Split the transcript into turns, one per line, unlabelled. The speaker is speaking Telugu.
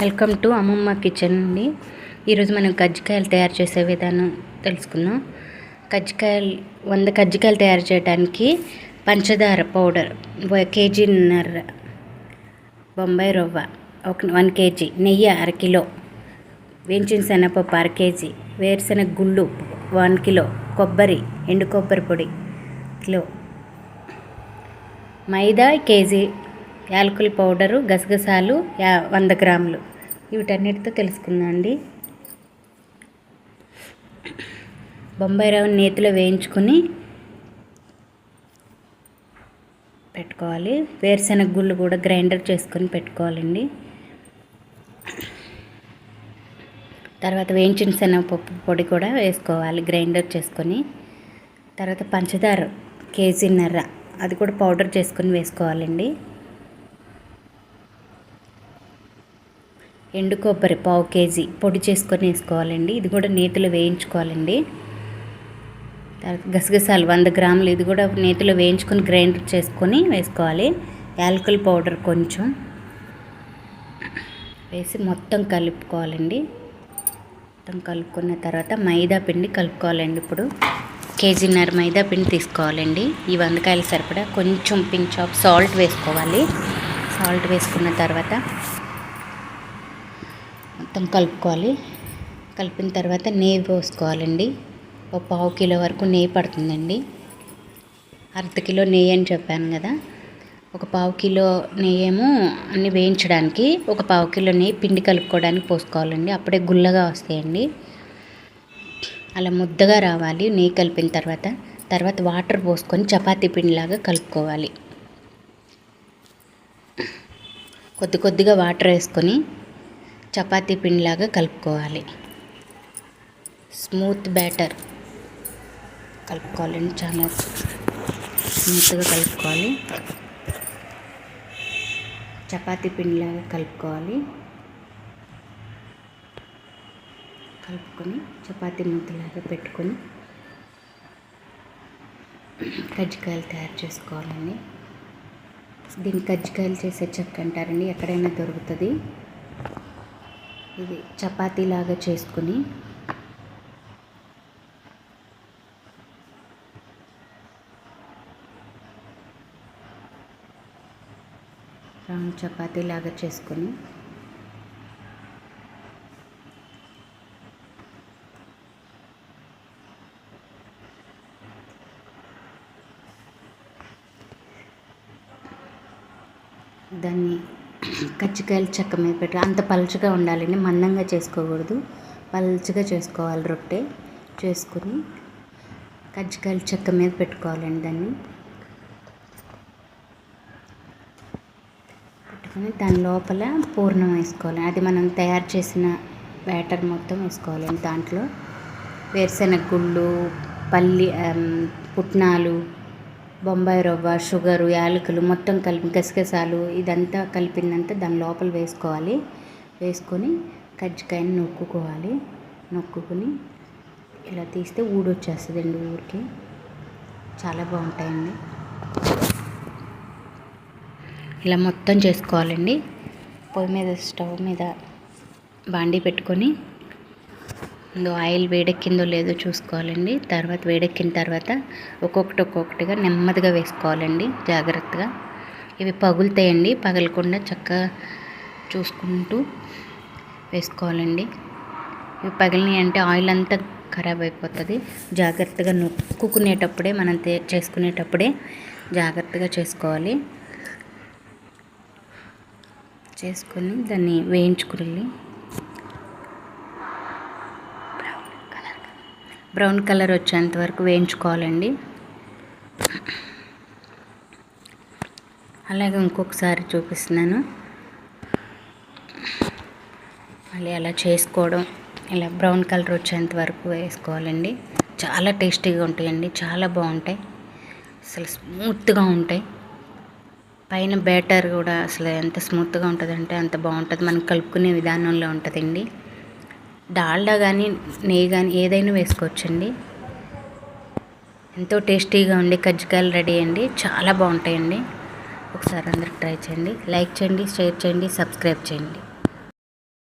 వెల్కమ్ టు అమ్మమ్మ కిచెన్ అండి. ఈరోజు మనం కజ్జికాయలు తయారు చేసే విధానం తెలుసుకుందాం. కజ్జికాయలు వంద కజ్జికాయలు తయారు చేయడానికి పంచదార పౌడర్ కేజీన్నర బొంబాయి రవ్వ ఒక వన్ కేజీ నెయ్యి అర కిలో వేయించిన శనగపప్పు అర కేజీ వేరుశనగ గుళ్ళు వన్ కిలో కొబ్బరి ఎండు కొబ్బరి పొడి కిలో మైదా కేజీ యాలకుల పౌడరు గసగసాలు యా వంద గ్రాములు. వీటన్నిటితో తెలుసుకుందాం అండి. బొంబాయి రవ్వని నేతిలో వేయించుకొని పెట్టుకోవాలి. వేరుశనగ గుళ్ళు కూడా గ్రైండర్ చేసుకొని పెట్టుకోవాలండి. తర్వాత వేయించిన శనగపప్పు పొడి కూడా వేసుకోవాలి గ్రైండర్ చేసుకొని. తర్వాత పంచదార కేజీన్నర అది కూడా పౌడర్ చేసుకొని వేసుకోవాలండి. ఎండు కొబ్బరి పావు కేజీ పొడి చేసుకొని వేసుకోవాలండి. ఇది కూడా నేతిలో వేయించుకోవాలండి. తర్వాత గసగసాలు వంద గ్రాములు ఇది కూడా నేతిలో వేయించుకొని గ్రైండర్ చేసుకొని వేసుకోవాలి. యాలకుల పౌడర్ కొంచెం వేసి మొత్తం కలుపుకోవాలండి. మొత్తం కలుపుకున్న తర్వాత మైదా పిండి కలుపుకోవాలండి ఇప్పుడు. కేజీన్నర మైదా పిండి తీసుకోవాలండి. ఈ వందకాయలు సరిపడా కొంచెం పించ్ ఆఫ్ సాల్ట్ వేసుకోవాలి. సాల్ట్ వేసుకున్న తర్వాత మొత్తం కలుపుకోవాలి. కలిపిన తర్వాత నెయ్యి పోసుకోవాలండి. ఒక పావు కిలో వరకు నెయ్యి పడుతుందండి. అర్ధ కిలో నెయ్యి అని చెప్పాను కదా. ఒక పావు కిలో నెయ్యి ఏమో అన్నీ వేయించడానికి ఒక పావు కిలో నెయ్యి పిండి కలుపుకోవడానికి పోసుకోవాలండి. అప్పుడే గుల్లగా వస్తాయండి. అలా ముద్దగా రావాలి నెయ్యి కలిపిన తర్వాత. తర్వాత వాటర్ పోసుకొని చపాతీ పిండిలాగా కలుపుకోవాలి. కొద్ది కొద్దిగా వాటర్ వేసుకొని చపాతీ పిండిలాగా కలుపుకోవాలి. స్మూత్ బ్యాటర్ కలుపుకోవాలండి చాలా స్మూత్గా కలుపుకోవాలి. చపాతీ పిండిలాగా కలుపుకోవాలి. కలుపుకొని చపాతీ ముద్దలాగా పెట్టుకొని కజ్జికాయలు తయారు చేసుకోవాలండి. దీన్ని కజ్జికాయలు చేసే చెక్క అంటారండి ఎక్కడైనా దొరుకుతుంది. ఇది చపాతీలాగా చేసుకుని రౌండ్ చపాతీలాగా చేసుకొని దాన్ని కజ్జికాయలు చెక్క మీద పెట్టి. అంత పలుచగా ఉండాలండి. మందంగా చేసుకోకూడదు. పలుచగా చేసుకోవాలి రొట్టె చేసుకుని కజ్జికాయలు చెక్క మీద పెట్టుకోవాలండి దాన్ని. పెట్టుకొని దాని లోపల పూర్ణం వేసుకోవాలి. అది మనం తయారు చేసిన బ్యాటర్ మొత్తం వేసుకోవాలండి దాంట్లో. వేరుశెనగ గుళ్ళు పల్లి పుట్నాలు బొంబాయి రవ్వ షుగరు యాలకులు మొత్తం కలిపి గసగసాలు ఇదంతా కలిపిందంతా దాని లోపల వేసుకోవాలి. వేసుకొని కజ్జికాయని నొక్కుకోవాలి. నొక్కుని ఇలా తీస్తే ఊడొచ్చేస్తుందండి ఊరికి. చాలా బాగుంటాయండి. ఇలా మొత్తం చేసుకోవాలండి. పొయ్యి మీద స్టవ్ మీద బాండీ పెట్టుకొని ఇందులో ఆయిల్ వేడెక్కిందో లేదో చూసుకోవాలండి. తర్వాత వేడెక్కిన తర్వాత ఒక్కొక్కటి ఒక్కొక్కటిగా నెమ్మదిగా వేసుకోవాలండి జాగ్రత్తగా. ఇవి పగులుతాయండి పగలకుండా చక్కగా చూసుకుంటూ వేసుకోవాలండి. ఇవి పగిలినాయి అంటే ఆయిల్ అంతా ఖరాబ్ అయిపోతుంది. జాగ్రత్తగా నొక్కుకునేటప్పుడే మనం చేసుకునేటప్పుడే జాగ్రత్తగా చేసుకోవాలి. చేసుకొని దాన్ని వేయించుకుని బ్రౌన్ కలర్ వచ్చేంత వరకు వేయించుకోవాలండి. అలాగే ఇంకొకసారి చూపిస్తున్నాను. మళ్ళీ అలా చేసుకోవడం ఇలా బ్రౌన్ కలర్ వచ్చేంత వరకు వేసుకోవాలండి. చాలా టేస్టీగా ఉంటాయండి చాలా బాగుంటాయి. అసలు స్మూత్గా ఉంటాయి. పైన బ్యాటర్ కూడా అసలు ఎంత స్మూత్గా ఉంటుందంటే అంత బాగుంటుంది. మనం కలుపుకునే విధానంలో ఉంటుందండి. డాల్డా కానీ నెయ్యి కానీ ఏదైనా వేసుకోవచ్చండి. ఎంతో టేస్టీగా ఉండి కజ్జికాయలు రెడీ అండి. చాలా బాగుంటాయండి. ఒకసారి అందరికి ట్రై చేయండి. లైక్ చేయండి షేర్ చేయండి సబ్స్క్రైబ్ చేయండి.